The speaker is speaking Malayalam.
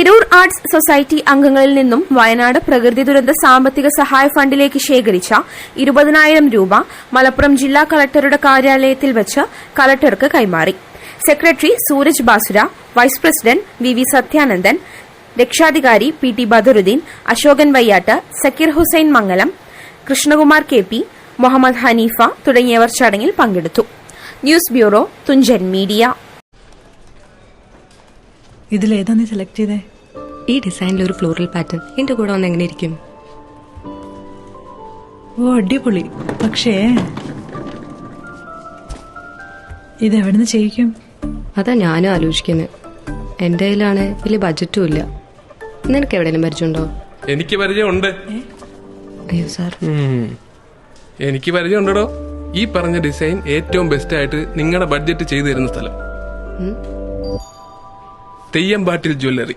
Tirur arts society അംഗങ്ങളിൽ നിന്നും വയനാട് പ്രകൃതി ദുരന്ത സാമ്പത്തിക സഹായ ഫണ്ടിലേക്ക് ശേഖരിച്ച ഇരുപതിനായിരം രൂപ മലപ്പുറം ജില്ലാ കളക്ടറുടെ കാര്യാലയത്തിൽ വെച്ച് കളക്ടർക്ക് കൈമാറി. Secretary Suraj ബാസുര vice president V V Sathyanandan രക്ഷാധികാരി P T Badaruddin Ashokan Vayyattu Sakkeer Hussain Mangalam Krishnakumar K P Muhammad Hanifa തുടങ്ങിയവർ ചടങ്ങിൽ പങ്കെടുത്തു. News bureau Thunchan media. ഇതിലേതാ നീ സെലക്ട് ചെയ്തേ? ഈ ഡിസൈനിൽ ഒരു ഫ്ലോറൽ പാറ്റേൺ എന്റെ കൂടെ വന്ന് എങ്ങനെ ഇരിക്കും? ഓ അടിപൊളി. പക്ഷേ ഇത് ഇതെവിടുന്ന് ചെയ്യിക്കും? അതാ ഞാനും ആലോചിക്കുന്നത് എന്റെ കയ്യിലാണ് വലിയ ബജറ്റും ഇല്ല. നിനക്ക് എവിടെയെങ്കിലും പരിചയമുണ്ടോ? എനിക്ക് പരിചയമുണ്ട്. അയ്യോ സാർ. എനിക്ക് പരിചയമുണ്ടോ ഈ പറഞ്ഞ ഡിസൈൻ ഏറ്റവും ബെസ്റ്റ് ആയിട്ട് നിങ്ങളുടെ ബഡ്ജറ്റ് ചെയ്തു തരുന്ന സ്ഥലം. Theyyampattil jewellery.